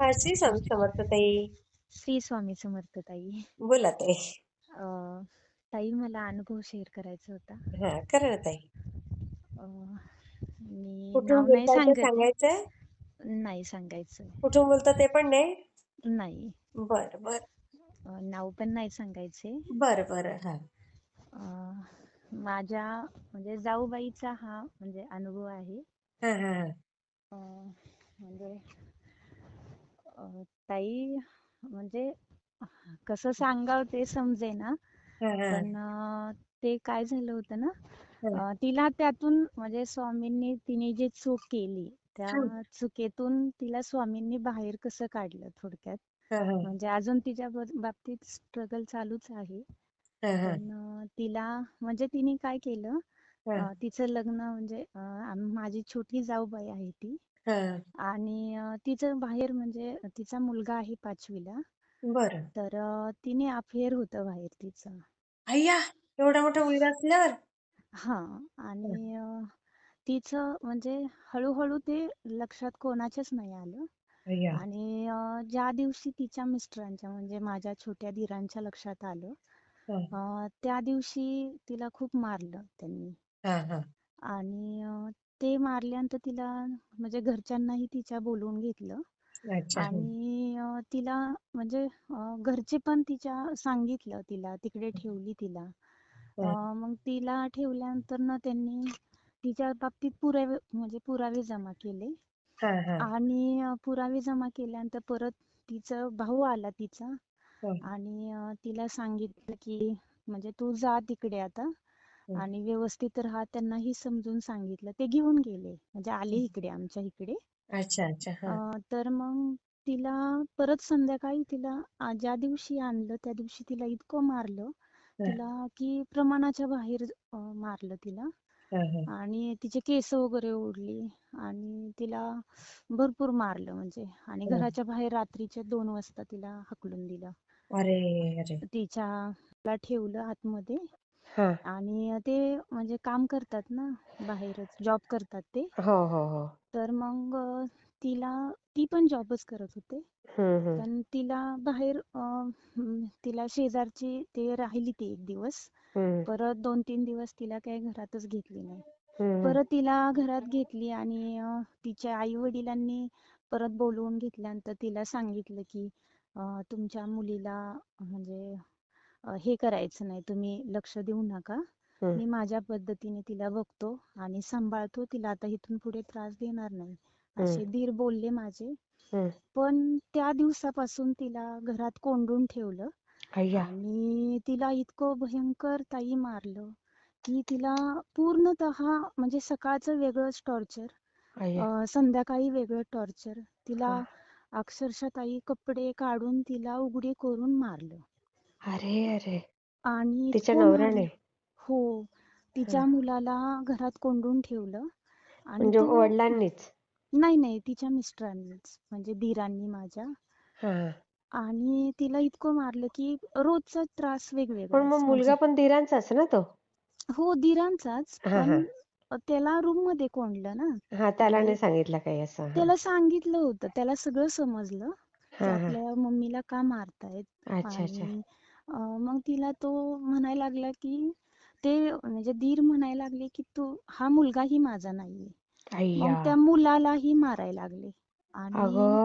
हा श्री स्वामी समर्थ ताई. श्री स्वामी समर्थ ताई. बोला ताई. अं, ताई मला अनुभव शेअर करायचा होता. हा करा ना ताई. अं, मी कुठून नाव नाही बोलताय ते सांगत. सांगायचंय? नाही सांगायचं. कुठून बोलता ते पण नाही? नाही. बर बर. अं, नाव पण नाही सांगायचे. बर बर हा. अं, माझ्या म्हणजे जाऊबाईचा हा म्हणजे अनुभव आहे. हा हा हा. अं, म्हणजे ताई म्हणजे कसं सांगावं ते समजेना पण ते काय झालं होतं ना. अं, तिला त्यातून म्हणजे स्वामींनी तिने जी चूक केली त्या चुकीतून तिला स्वामींनी बाहेर कसं काढलं थोडक्यात? म्हणजे अजून तिच्या बाबतीत स्ट्रगल चालूच आहे. पण अं, तिला म्हणजे तिने काय केलं अं, तिचं लग्न म्हणजे अं, आम- माझी छोटी जाऊबाई आहे ती. हा. आणि अं, तिचं बाहेर म्हणजे तिचा मुलगा आहे पाचवीला. बर. तर अं, तिने अफेअर होतं बाहेर तिचं. अय्या! एवढा मोठा मुलगा असल्यावर? हा. आणि अं, तिचं म्हणजे हळूहळू ते लक्षात कोणाच्याच नाही आलं. अय्या! आणि अं, ज्या दिवशी तिच्या मिस्टरांच्या म्हणजे माझ्या छोट्या दिरांच्या लक्षात आलं हा, अं, त्या दिवशी तिला खूप मारलं त्यांनी. हा, हा. आणि अं, ते मारल्यानंतर तिला म्हणजे घरच्यांनाही तिच्या बोलवून घेतलं. आणि तिला म्हणजे घरचे पण तिच्या सांगितलं तिला तिकडे ठेवली तिला मग तिला ठेवल्यानंतर ना त्यांनी तिच्या बाबतीत पुरावे म्हणजे पुरावे जमा केले हा, हा, आणि पुरावे जमा केल्यानंतर परत तिचा भाऊ आला तिचा. आणि तिला सांगितलं की म्हणजे तू जा तिकडे आता. आणि व्यवस्थित राहा त्यांनाही समजून सांगितलं. ते घेऊन गेले. म्हणजे आले इकडे आमच्या इकडे. अच्छा अच्छा. हा. अं, तर मग तिला परत संध्याकाळी तिला आ, ज्या दिवशी आणलं त्या दिवशी तिला इतकं मारलं. हा, तिला की प्रमाणाच्या बाहेर अं, मारलं तिला. हा, हा. आणि तिचे केस वगैरे ओढली. आणि तिला भरपूर मारलं म्हणजे. आणि हा. घराच्या बाहेर रात्रीच्या दोन वाजता तिला हकलून दिलं. अरे अरे. तिच्या ला ठेवलं आतमध्ये. हा. आणि ते म्हणजे काम करतात ना बाहेरच जॉब करतात ते. हो हो हो. तर मग अ, तिला ती पण जॉबच करत होते. पण तिला बाहेर अ, तिला शेजारची ते राहिली ती एक दिवस. परत दोन तीन दिवस तिला काही घरातच घेतली नाही. परत तिला घरात घेतली आणि अ, तिच्या आई वडिलांनी परत बोलवून घेतल्यानंतर तिला सांगितलं की अ, तुमच्या मुलीला म्हणजे हे करायचं नाही. तुम्ही लक्ष देऊ नका. मी माझ्या पद्धतीने तिला बघतो आणि सांभाळतो. तिला आता इथून पुढे त्रास देणार नाही. असे धीर बोलले माझे. पण त्या दिवसापासून तिला घरात कोंडून ठेवलं आणि तिला इतकं भयंकर ताई मारलं की तिला पूर्णतः म्हणजे सकाळचं वेगळंच टॉर्चर संध्याकाळी वेगळं टॉर्चर तिला अक्षरशः ताई कपडे काढून तिला उघडी करून मारलं. अरे अरे. आणि तिच्या नवऱ्याने हो तिच्या मुलाला घरात कोंडून ठेवलं आणि म्हणजे तो वडिलांनीच? नाही नाही तिच्या मिस्टरांनीच म्हणजे दिरांनी माझ्या. हा. आणि तिला इतकं मारलं की रोजचा त्रास पण वेगवेगळाच मग म्हणजे मुलगा पण दिरांचाच ना तो? हो दिरांचाच हा हा. पण त्याला रूममध्ये कोंडलं ना. हा त्याला म्हणजे नाही सांगितलं काही असं हा. त्याला सांगितलं होतं त्याला सगळं समजलं की हा हा. आपल्या मम्मीला का मारतायत अच्छा अच्छा. आणि मग तिला तो म्हणायला लागला की ते म्हणजे दीर म्हणायला लागले की तू हा मुलगाही माझा नाहीये. मग त्या मुलालाही मारायला लागले. आणि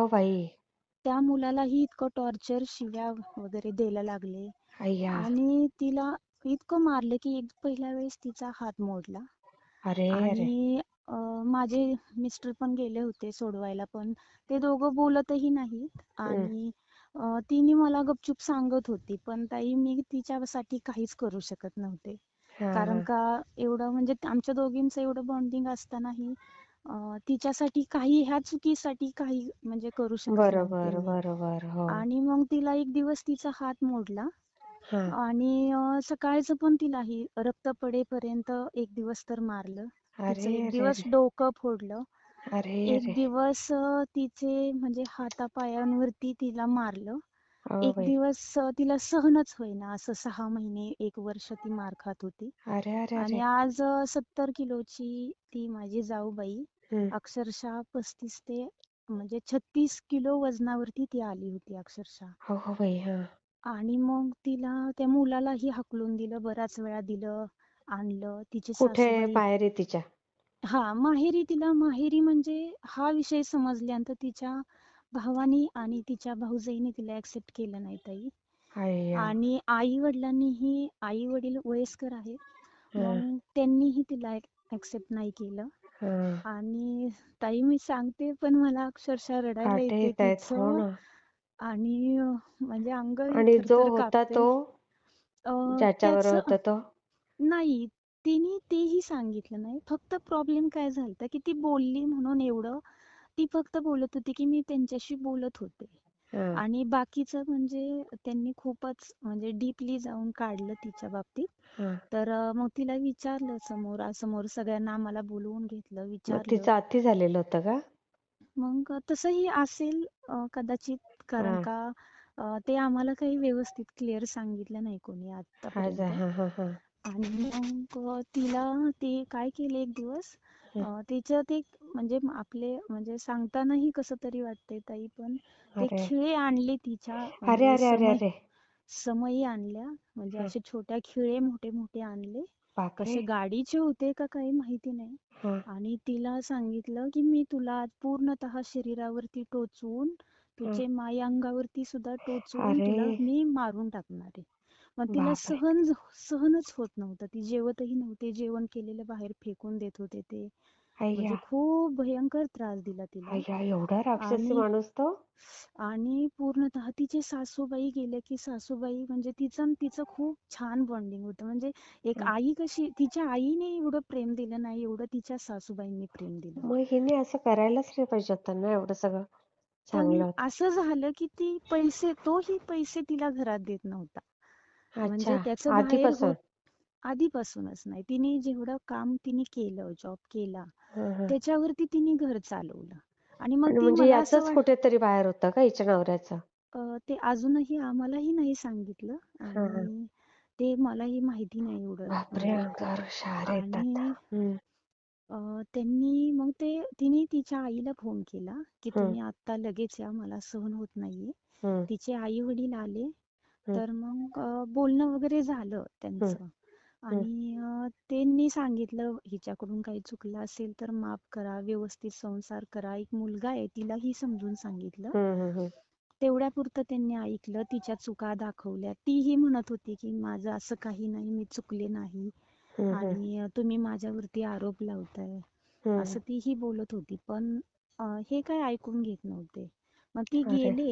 त्या मुलालाही इतकं टॉर्चर शिव्या वगैरे द्यायला लागले. आणि तिला इतकं मारले की एक पहिल्या वेळेस तिचा हात मोडला. अरे आणि माझे मिस्टर पण गेले होते सोडवायला पण ते दोघं बोलतही नाहीत. आणि तिने मला गपचूप सांगत होती पण ताई मी तिच्यासाठी काहीच करू शकत नव्हते. कारण का एवढं म्हणजे आमच्या दोघींचं एवढं बॉन्डिंग असतानाही अं, तिच्यासाठी काही ह्या चुकीसाठी काही म्हणजे करू शकत नव्हते बरोबर मी. बरोबर हो. आणि मग तिला एक दिवस तिचा हात मोडला हा. आणि अं, सकाळचं पण तिलाही रक्त पडेपर्यंत एक दिवस तर मारलं. तिचं अरे एक अरे दिवस अरे डोकं फोडलं अरे एक दिवस अं, तिचे म्हणजे हातापायांवरती तिला मारलं. एक दिवस अं, तिला सहनच होईना असं सहा महिने एक वर्ष ती मार खात होती. अरे अरे आणि अरे आज सत्तर किलोची ती माझी जाऊबाई. अक्षरशः पस्तीस ते म्हणजे छत्तीस किलो वजनावरती ती आली होती अक्षरशः. हो हो बाई हा. आणि मग तिला त्या मुलालाही हाकलून दिलं बराच वेळा दिलं आणलं. तिची कुठे सासूबाई तिच्या? हा माहेरी तिला माहेरी म्हणजे हा विषय समजल्यानंतर तिच्या भावानी आणि तिच्या भाऊजाईने तिला ऍक्सेप्ट केलं नाही ताई. अय्या आणि आई. वडिलांनीही आई वडील वयस्कर आहेत. मग त्यांनीही तिला ऍक्सेप्ट नाही केलं. हा. आणि ताई मी सांगते पण मला अक्षरशः रडायला काटे येते येत आहेत हो तिचं ना. आणि अं, म्हणजे अंग आणि जो थरथर होता कापते तो? अं, ज्याच्यावर त्याचं होता तो? नाही तिने तेही सांगितलं नाही. फक्त प्रॉब्लेम काय झालता की ती बोलली म्हणून एवढं. ती फक्त बोलत होती की मी त्यांच्याशी बोलत होते. हा. आणि बाकीचं म्हणजे त्यांनी खूपच म्हणजे डीपली जाऊन काढलं तिच्या बाबतीत. तर मग तिला विचारलं समोरासमोर सगळ्यांना आम्हाला बोलवून घेतलं विचारलं. अति झालेलं होतं का? मग तसंही असेल कदाचित. कारण का ते आम्हाला काही व्यवस्थित क्लिअर सांगितलं नाही कोणी हा. आणि मग तिला ते काय केलं एक दिवस हं. अं, तिचं ते म्हणजे आपले म्हणजे सांगतानाही कसं तरी वाटतंय ताई पण ते खिळे आणले तिच्या अरे म्हणजे अरे अरे समय अरे. समई आणल्या म्हणजे. असे छोट्या खिळे मोठे मोठे आणले कसे गाडीचे होते का काही माहिती नाही. आणि तिला सांगितलं की मी तुला पूर्णतः शरीरावरती टोचून तुझे माई अंगावरती सुद्धा टोचून तुला मी मारून टाकणार आहे. मग तिला सहन सहनच होत नव्हतं. ती जेवतही नव्हते जेवण केलेलं बाहेर फेकून देत होते ते. म्हणजे खूप भयंकर त्रास दिला तिला. एवढा राक्षसी आणि माणूस तो? आणि पूर्णतः तिचे सासूबाई गेले की सासूबाई म्हणजे तिचं तिचं खूप छान बॉन्डिंग होतं. म्हणजे एक. आई कशी तिच्या आईने एवढं प्रेम दिलं नाही एवढं तिच्या सासूबाईंनी प्रेम दिलं. मग हिने असं करायलाच नाही पाहिजे होतं ना एवढं सगळं असं झालं की ती पैसे तोही पैसे तिला घरात देत नव्हता. म्हणजे अच्छा. त्याचं बाहेर आधीपासून? होत आधीपासूनच नाही. तिने जेवढं काम तिने केलं जॉब केला हा हा. त्याच्यावरती तिने घर चालवलं. आणि मग आणि ती म्हणजे मला असं याचंच वाट कुठेतरी बाहेर होतं का हिच्या नवऱ्याचं? अं, ते अजूनही आम्हालाही नाही सांगितलं हा हा. आणि ते मलाही माहिती नाही एवढं बापरे म्हणजे अंगावर शहारे येतात आणि हम्म अं, त्यांनी मग ते तिने तिच्या आईला फोन केला की हम्म तुम्ही आता लगेच या मला सहन होत नाहीये. हम्म तिचे आई वडील आले तर मग बोलणं वगैरे झालं त्यांचं आणि त्यांनी सांगितलं हिच्याकडून काही चुकलं असेल तर माफ करा व्यवस्थित संसार करा. एक मुलगा आहे तिलाही समजून सांगितलं. तेवढ्यापुरतं त्यांनी ऐकलं तिच्या चुका दाखवल्या. तीही म्हणत होती की माझं असं काही नाही मी चुकले नाही आणि तुम्ही माझ्यावरती आरोप लावताय. असं तीही बोलत होती. पण हे काय ऐकून घेत नव्हते. मग ती गेले.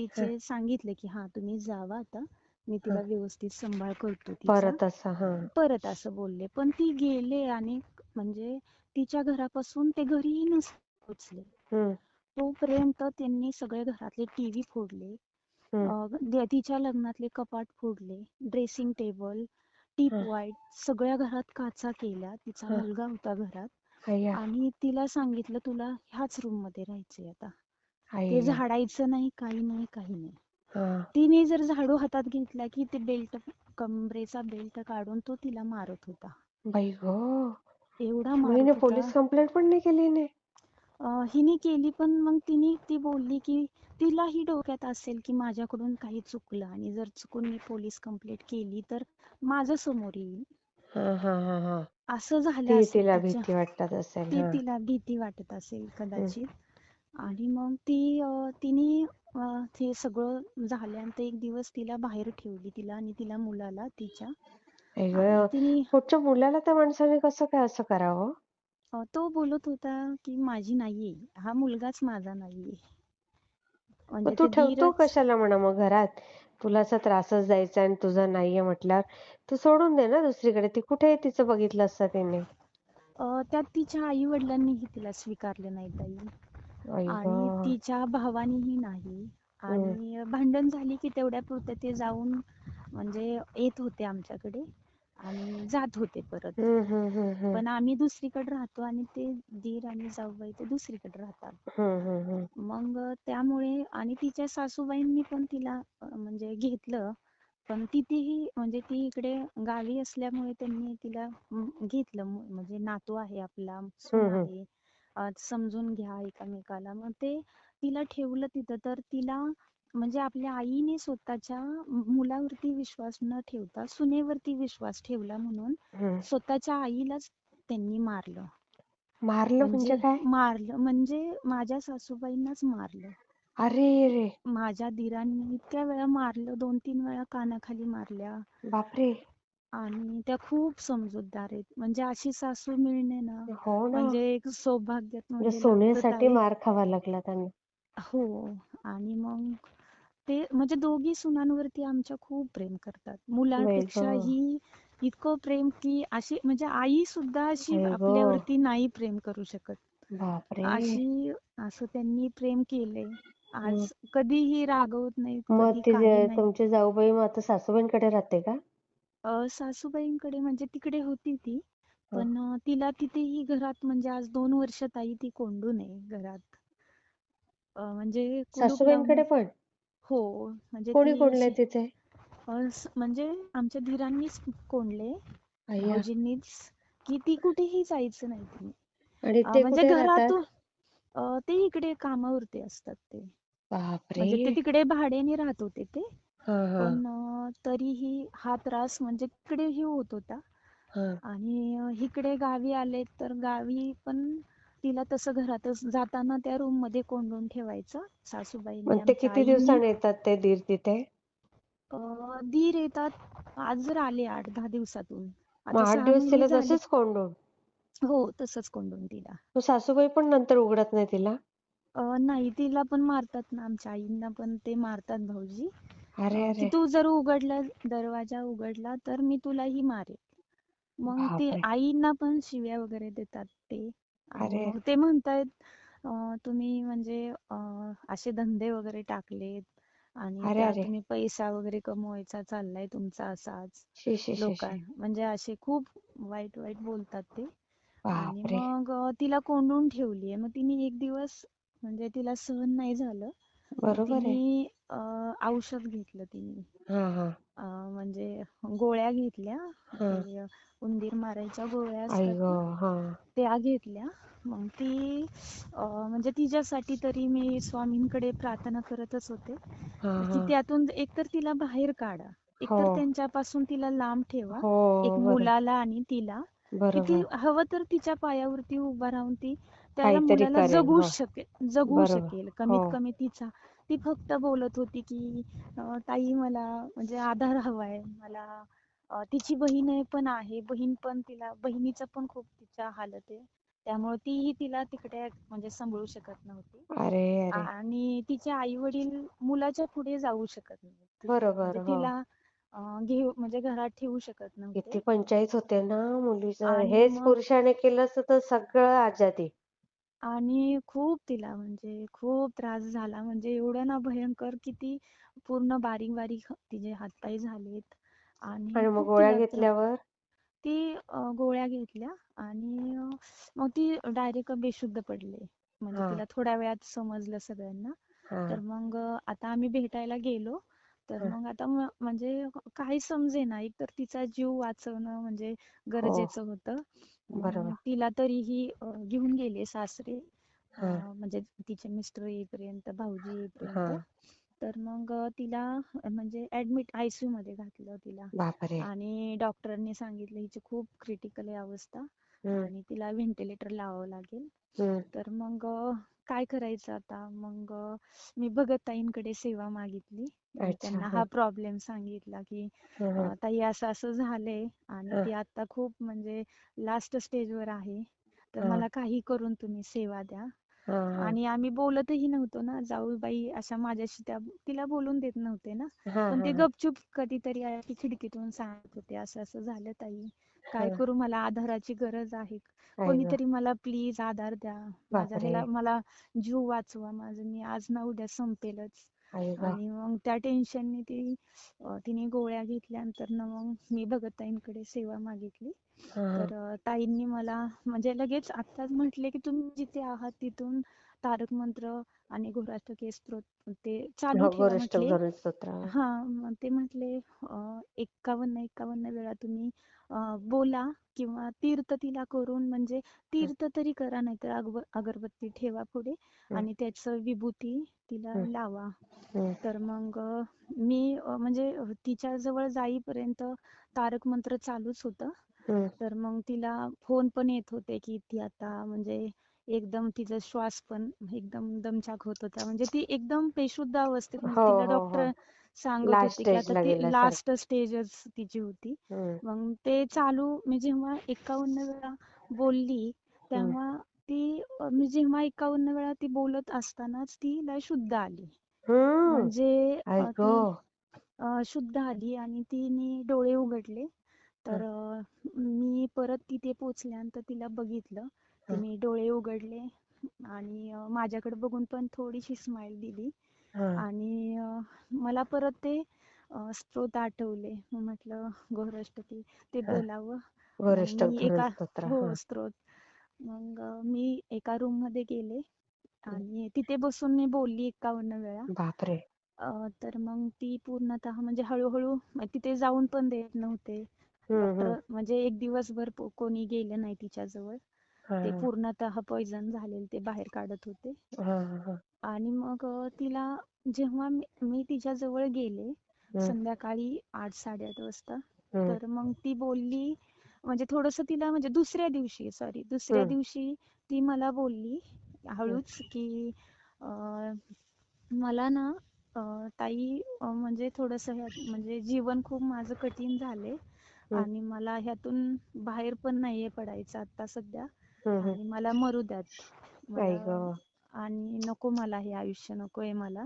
तिचे सांगितले की हा तुम्ही जावा आता. मी तिला व्यवस्थित सांभाळ करतो तिचा. परत असं हा. परत असं बोलले. पण ती गेले आणि म्हणजे तिच्या घरापासून ते घरीही नसते पोचले. हम्म. तोपर्यंत त्यांनी सगळे घरातले टीव्ही फोडले. हम्म. अं, द- तिच्या लग्नातले कपाट फोडले. ड्रेसिंग टेबल हा. टीपॉय सगळ्या घरात काचा केल्या. तिचा हा. मुलगा होता घरात. अय्या. आणि तिला सांगितलं तुला ह्याच रूममध्ये राहायचंय आता. ते झाडायचं नाही काही नाही काही नाही. तिने जर झाडू हातात घेतला की ते बेल्ट कमरेचा बेल्ट काढून तो तिला मारत होता. बाई गो. एवढा मारत होता. पोलीस कंप्लेंट पण नाही केली हिने? केली पण मग तिने ती बोलली की तिलाही डोक्यात असेल की माझ्याकडून काही चुकलं आणि जर चुकून मी पोलीस कंप्लेंट केली तर माझं समोर येईल. असं झालं ती तिला भीती वाटत असेल ती तिला भीती वाटत असेल हम्म कदाचित. आणि मग ती तिने ते सगळं झाल्यानंतर एक दिवस तिला बाहेर ठेवली तिला आणि तिला मुलाला तिच्या. आई गं पुढच्या मुलाला त्या माणसाने कसं काय असं करावं? तो बोलत होता की माझी नाहीये हा मुलगाच माझा नाहीये. मग म्हणजे तू ते ठेवतो धीरच कशाला म्हणा मग घरात? तुला असा त्रासच द्यायचा आणि तुझं नाहीये म्हटल्यावर तू सोडून दे ना दुसरीकडे ती कुठे तिचं बघितलं असतं तिने अं, त्यात तिच्या आई वडिलांनीही तिला स्वीकारले नाही ताई. आणि तिच्या भावानीही नाही. आणि भांडण झाली की तेवढ्यापुरते ते जाऊन म्हणजे येत होते आमच्याकडे आणि जात होते परत. पण आम्ही दुसरीकडे राहतो आणि ते दीर आणि जाऊबाई ते दुसरीकडे राहतात. मग त्यामुळे आणि तिच्या सासूबाईंनी पण तिला म्हणजे घेतलं. पण तिथेही म्हणजे ती इकडे गावी असल्यामुळे त्यांनी तिला घेतलं. म्हणजे नातू आहे आपला सून आहे. समजून घ्या एकमेकाला. मग ते तिला ठेवलं तिथं तर तिला म्हणजे आपल्या आईने स्वतःच्या मुलावरती विश्वास न ठेवता सुनेवरती विश्वास ठेवला म्हणून. स्वतःच्या आईलाच त्यांनी मारलं. मारलं म्हणजे म्हणजे काय? मारलं म्हणजे माझ्या सासूबाईंनाच मारलं. अरे रे! माझ्या दिरांनी इतक्या वेळा मारलं दोन तीन वेळा कानाखाली मारल्या. बापरे! आणि त्या खूप समजूतदार आहेत. म्हणजे अशी सासू मिळणे ना हो ना. म्हणजे एक सौभाग्यात म्हणजे म्हणजे लागतं सोन्यासाठी ताई मार खावा लागला त्यांना हो. आणि मग ते म्हणजे दोघी सुनांवरती आमच्या खूप प्रेम करतात. मुलांपेक्षा गं. ही इतकं प्रेम की अशी म्हणजे आई सुद्धा अशी गं. आपल्यावरती नाही प्रेम करू शकत. बापरे. अशी असं त्यांनी प्रेम केलंय. हम्म. आज कधीही रागवत नाहीत मग कधी ती काही जे- नाही तुमची जाऊबाई मग आता सासूबाईंकडे राहते का? अ, सासूबाईंकडे म्हणजे तिकडे होती ती. हा. पण अ, तिला तिथेही घरात म्हणजे आज दोन वर्ष ताई ती कोंडून आहे घरात. अ, म्हणजे कुलूप सासूबाईंकडे पण? हो म्हणजे कोणी ती अशी तिथे? अ, स- म्हणजे आमच्या धीरांनीच कोंडले. अय्या भाऊजींनीच. की ती कुठेही जायचं नाही तिने आणि अ, ते म्हणजे कुठे राहतात? घरातून अ, ते इकडे कामावरती असतात ते. बापरे! म्हणजे ते तिकडे भाड्याने राहत होते ते. हा हा. पण अ, तरीही हा त्रास म्हणजे तिकडेही होत होता. हा. आणि अ, इकडे गावी आले तर गावी पण तिला तसं घरातच जाताना त्या रूममध्ये कोंडून ठेवायचं. सासूबाईंनी मग ते आमच्या किती आईंनी दिवसांनी येतात ते दीर तिथे? अ, दीर येतात आज जर आले आठ दहा दिवसातून. मग आता आठ सहा दिवस महिने तिला झाले. तसेच कोंडून? हो तसंच कोंडून तिला. मग सासूबाई पण नंतर उघडत नाही तिला? अ, नाही तिला पण मारतात ना आमच्या आईंना पण ते मारतात भाऊजी. अरे की अरे. तू जर उघडला दरवाजा उघडला तर मी तुलाही मारेल. मग ते बापरे. आईंना पण शिव्या वगैरे देतात ते. अरे. ते म्हणतायत अं, तुम्ही म्हणजे अं, असे धंदे वगैरे टाकलेत आणि अरे त्यात अरे. तुम्ही पैसा वगैरे कमवायचा चाललाय तुमचा असाच. शी शी शी लोकां शी म्हणजे असे खूप वाईट वाईट बोलतात ते. आणि बापरे. मग अं, तिला कोंडून ठेवलीये. मग तिने एक दिवस म्हणजे तिला सहन नाही झालं. मग बरोबर आहे. तिने औषध घेतलं तिने. हा हा. म्हणजे गोळ्या घेतल्या हा. ते उंदीर मारायच्या गोळ्या असतात हा. त्या घेतल्या. मग ती म्हणजे तिच्यासाठी तरी मी स्वामींकडे प्रार्थना करतच होते. हा की हा. त्यातून एकतर तिला बाहेर काढा. हो. एकतर त्यांच्यापासून तिला लांब ठेवा. हो एक मुलाला आणि तिला. ती हवं तर तिच्या पायावरती उभा राहून ती त्या काहीतरी मुलाला जगू हो. शकेल जगू शकेल हो. कमीत कमी तिचा. ती फक्त बोलत होती की ताई मला म्हणजे आधार हवाय मला तिची बहीण आहे पण आहे बहीण पण तिला बहिणीचं पण खूप तिच्या हालत आहे. त्यामुळे तीही तिला तिकडे म्हणजे सांभाळू शकत नव्हती. अरे अरे. आणि तिचे आई वडील मुलाच्या पुढे जाऊ शकत नव्हते. बरोबर म्हणजे हो. तिला घेऊ म्हणजे घरात ठेवू शकत नव्हते. किती पंचायत होते ना मुलीचं. हेच पुरुषाने केलं असतं तर सगळं आजादी. आणि खूप तिला म्हणजे खूप त्रास झाला. म्हणजे एवढं ना भयंकर की ती पूर्ण बारीक बारीक तिचे हातपाय झालेत आणि आणि मग खूप गोळ्या तिला त्रास घेतल्यावर? ती अं, गोळ्या घेतल्या आणि अं, मग ती डायरेक्ट बेशुद्ध पडले. म्हणजे हा. तिला थोड्या वेळात समजलं सगळ्यांना. हा. तर मग अं, आता आम्ही भेटायला गेलो. तर मग आता म्हणजे काही समजेना एक तर तिचा जीव वाचवणं म्हणजे हो. गरजेचं होतं. तिला तरीही घेऊन गेले सासरे. म्हणजे तिचे मिस्टर येईपर्यंत भाऊजी येईपर्यंत. तर मग तिला म्हणजे ऍडमिट आयसीयू मध्ये घातलं तिला. आणि डॉक्टरांनी सांगितलं हिची खूप क्रिटिकल आहे अवस्था. आणि तिला व्हेंटिलेटर लावावं लागेल. तर मग काय करायचं आता? मग मी भगत ताईंकडे सेवा मागितली त्यांना हा प्रॉब्लेम सांगितला की ताई असं असं झालंय आणि ती आता खूप म्हणजे लास्ट स्टेजवर आहे. तर मला काही करून तुम्ही सेवा द्या. आणि आम्ही बोलतही नव्हतो ना जाऊबाई अशा माझ्याशी त्या तिला बोलून देत नव्हते ना. पण ते गपचूप कधीतरी खिडकीतून सांगत होते असं असं झालं ताई. काय करू मला आधाराची गरज आहे. कोणीतरी मला प्लीज आधार द्या. माझ्या ह्याला मला जीव वाचवा माझं. मी आज ना उद्या संपेलच. आणि मग त्या टेन्शनने ती तिने गोळ्या घेतल्यानंतर ना मग मी भगत ताईंकडे सेवा मागितली. तर ताईंनी मला म्हणजे लगेच आत्ताच म्हटले की तुम्ही जिथे आहात तिथून तारक मंत्र आणि घोराष्टके स्तोत्र ते चालू हो ठेवा म्हटले. हा मग ते म्हटले अं, एकावन्न एकावन्न वेळा तुम्ही बोला किंवा तीर्थ तिला करून म्हणजे तीर्थ तरी करा नाहीतर अगरबत्ती ठेवा पुढे आणि त्याचं विभूती तिला. लावा. तर मग मी म्हणजे तिच्या जवळ जाईपर्यंत तारक मंत्र चालूच होतं. तर मग तिला फोन पण येत होते की ती आता म्हणजे एकदम तिचा श्वास पण एकदम दमछाक होत होता. म्हणजे ती एकदम बेशुद्ध अवस्थेत म्हणजे हो तिला हो हो. डॉक्टर सांगत होते की आता ती लास्ट स्टेजच तिची होती. मग ते चालू मी जेव्हा एकावन्न वेळा बोलली. तेव्हा ती मी जेव्हा एकावन्न वेळा ती बोलत असतानाच तिला शुद्ध आली. म्हणजे शुद्ध आली आणि तिने डोळे उघडले. तर मी परत तिथे पोचल्यानंतर तिला बघितलं. तिने डोळे उघडले आणि माझ्याकडे बघून पण थोडीशी स्माइल दिली आणि मला परत ते स्तोत्र आठवले. म्हटलं घोरष्टकी ते. बोलावं. मी एका हो स्तोत्र मग मी एका रूममध्ये गेले आणि तिथे बसून मी बोलली एकावन्न वेळा. बापरे! तर मग ती पूर्णतः म्हणजे हळूहळू तिथे जाऊन पण देत नव्हते. म्हणजे एक दिवसभर कोणी गेलं नाही तिच्याजवळ. ते पूर्णतः पॉइझन झालेले ते बाहेर काढत होते. आणि मग तिला जेव्हा मी मी तिच्या जवळ गेले संध्याकाळी आठ साडेआठ वाजता तर मग ती बोलली म्हणजे थोडस तिला म्हणजे दुसऱ्या दिवशी सॉरी दुसऱ्या दिवशी ती मला बोलली हळूच की मला ना ताई म्हणजे थोडस म्हणजे जीवन खूप माझं कठीण झाले हम्म आणि मला ह्यातून बाहेर पण नाहीये पडायचं आता सध्या आणि मला मरू द्यात. आणि नको मला हे आयुष्य नकोय मला.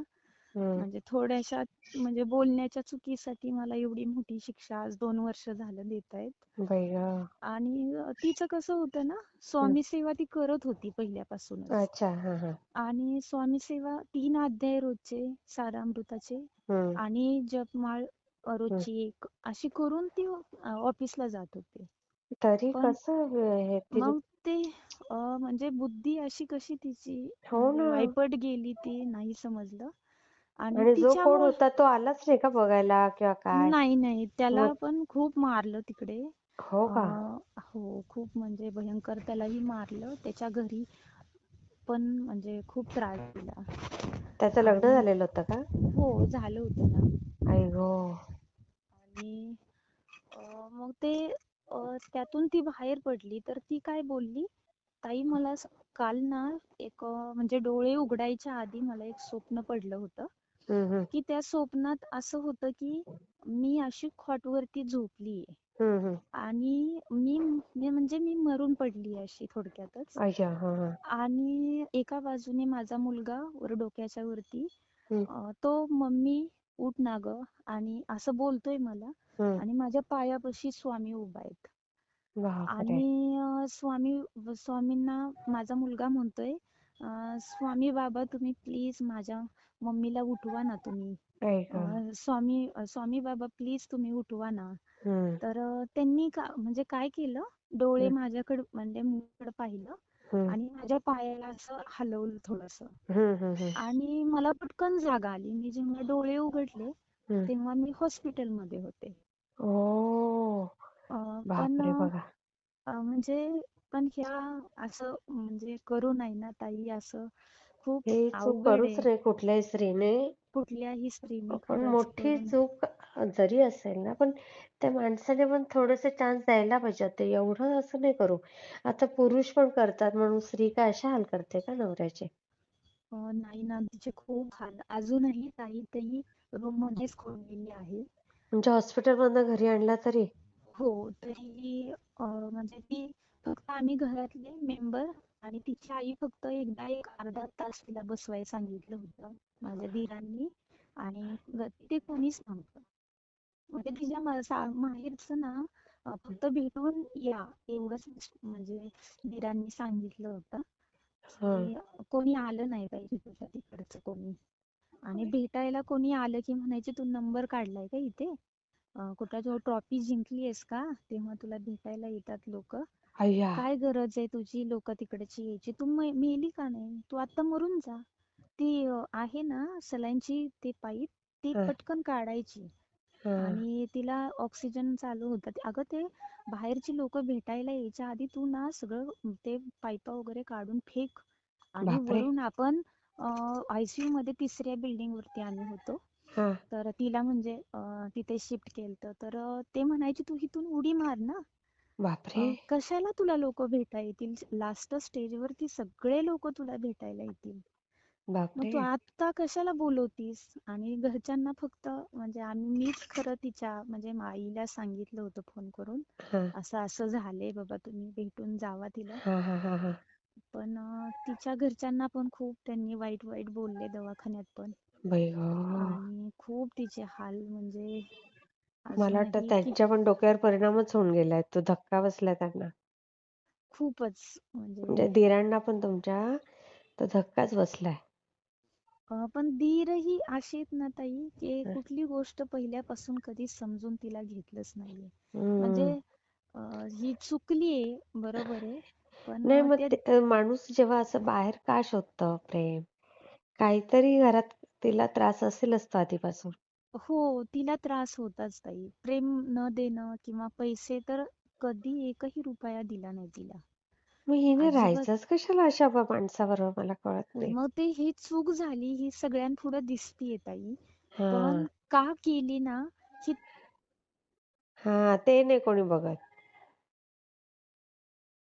म्हणजे थोड्याशा म्हणजे बोलण्याच्या चुकीसाठी मला एवढी मोठी शिक्षा आज दोन वर्ष झालं देत आहेत आणि तिचं कसं होतं ना स्वामी सेवा ती करत होती पहिल्यापासूनच. हा आणि स्वामी सेवा तीन अध्याय रोजचे सारामृताचे आणि जपमाळ एक अशी करून ती ऑफिसला जात होती. तरी कसं हे मग ते म्हणजे बुद्धी अशी कशी तिची हो म्हणजे वायपट गेली ती नाही समजलं. आणि आणि जो कोण होता तो आलाच नाही का बघायला किंवा काय? नाही नाही. त्याला पण खूप मारलं तिकडे. हो का? हो खूप म्हणजे भयंकर त्यालाही मारलं. त्याच्या घरी पण म्हणजे खूप त्रास दिला. त्याचं लग्न झालेलं होतं का? हो झालं होतं ना. आई गो. आणि अं, मग ते अं, त्यातून ती बाहेर पडली. तर ती काय बोलली? ताई मला काल ना एक म्हणजे डोळे उघडायच्या आधी मला एक स्वप्न पडलं होतं. की त्या स्वप्नात असं होतं की मी अशी खॉटवरती झोपलीये. हम्म हम्म आणि मी मी म्हणजे मी मरून पडली अशी थोडक्यातच. आणि एका बाजूने माझा मुलगा वर डोक्याच्या वरती तो मम्मी उठ ना ग. आणि असं बोलतोय मला. हम्म आणि माझ्या पायापाशी स्वामी उभा आहेत. बापरे. आणि अं, स्वामी स्वामींना माझा मुलगा म्हणतोय अं, स्वामी बाबा तुम्ही प्लीज माझ्या मम्मीला उठवा ना तुम्ही. आई ग अं, स्वामी स्वामी बाबा प्लीज तुम्ही उठवा ना. हम्म तर अं, त्यांनी का म्हणजे काय केलं? डोळे माझ्याकडे म्हणजे मुलीकडे पाहिलं. आणि माझ्या पायाला असं हलवलं थोडस. आणि मला पटकन जाग आली. मी जेव्हा डोळे उघडले. तेव्हा मी हॉस्पिटलमध्ये होते. ओ. अं, पण म्हणजे पण ह्या असं म्हणजे करू नाही ना ताई असं. खूप ही चूक अवघड करूच आहे. नाही कुठल्याही स्त्रीने. कुठल्याही स्त्रीने पण खरंच मोठी करू नये चूक जरी असेल ना पण त्या माणसाने पण थोडेसे चान्स द्यायला पाहिजे. होते एवढं असं नाही करू. आता पुरुष पण करतात म्हणून स्त्री काय अशा हाल करते का नवऱ्याचे? अं, नाही ना तिचे खूप हाल. अजूनही ताई ताई रूम मध्येच कोंडलेली आहे. म्हणजे हॉस्पिटल मधनं घरी आणला तरी? हो तरी अं, म्हणजे ती फक्त आम्ही घरातले मेंबर आणि तिची आई फक्त एकदा एक अर्धा तास तिला बसवायला सांगितलं होतं माझ्या दिरांनी. आणि तिथे कोणीच नव्हतं. म्हणजे तिच्या माहेरचं ना फक्त भेटून या एवढंच म्हणजे दिरांनी सांगितलं होतं. हा. कोणी आलं नाही पाहिजे तुझ्या तिकडचं कोणी. आणि भेटायला कोणी आलं की म्हणायचे तू नंबर काढलाय का इथे? अं, कुठला जो ट्रॉफी जिंकलीयस का? तेव्हा तुला भेटायला येतात लोक. अय्या काय गरज आहे तुझी लोक तिकडची यायची? तू मे- मेली का नाही? तू आता मरून जा. ती अं, आहे ना सलाईनची ते पाईप ती हा. पटकन काढायची. हा. आणि तिला ऑक्सिजन चालू होतं. ते- अगं ते बाहेरची लोक भेटायला यायच्या आधी तू ना सगळं ते पाईपा वगैरे काढून फेक. आणि बापरे. वरून आपण आयसीयू मध्ये तिसऱ्या बिल्डिंग वरती आम्ही होतो. हा. तर तिला म्हणजे अं, तिथे शिफ्ट केलं तर अं, ते म्हणायचे तू इथून उडी मार ना. बापरे! अं, कशाला तुला लोक भेटायला येतील? लास्ट स्टेजवरती सगळे लोक तुला भेटायला येतील. मग तू बापरे! आता कशाला बोलवतीस? आणि घरच्यांना फक्त म्हणजे आम्ही मीच खरं तिच्या म्हणजे आईला सांगितलं होतं फोन करून. हा. असं असं झालंय बाबा तुम्ही भेटून जावा तिला. हा हा हा हा. पण अं, तिच्या घरच्यांना पण खूप त्यांनी वाईट वाईट बोलले दवाखान्यात पण. बाई गं. आणि खूप तिचे हाल म्हणजे मला वाटतं अजूनही की त्यांच्या पण डोक्यावर परिणामच होऊन गेलाय. तो धक्का बसलाय त्यांना. खूपच म्हणजे म्हणजे दिरांना पण तुमच्या तो धक्काच बसलाय. अं, पण धीरही अशी आहेत ना ताई की हं. कुठली गोष्ट पहिल्यापासून कधी समजून तिला घेतलंच नाहीये. म्हणजे अं, ही चुकलीये बरोबर आहे पण नाही अं, मग ते ते अ, माणूस जेव्हा असं बाहेर का शोधतं प्रेम? काहीतरी घरात तिला त्रास असेलच तो आधीपासून. हो तिला त्रास होताच ताई. प्रेम न देणं किंवा पैसे तर कधी एकही रुपया दिला नाही तिला. मग हिने अजिबात राहायचंच कशाला अशा बा- माणसाबरोबर मला कळत नाही. मग ते ही चूक झाली ही सगळ्यांपुढे दिसतीये ताई. हा. पण का केली ना ही हा ते नाही कोणी बघत.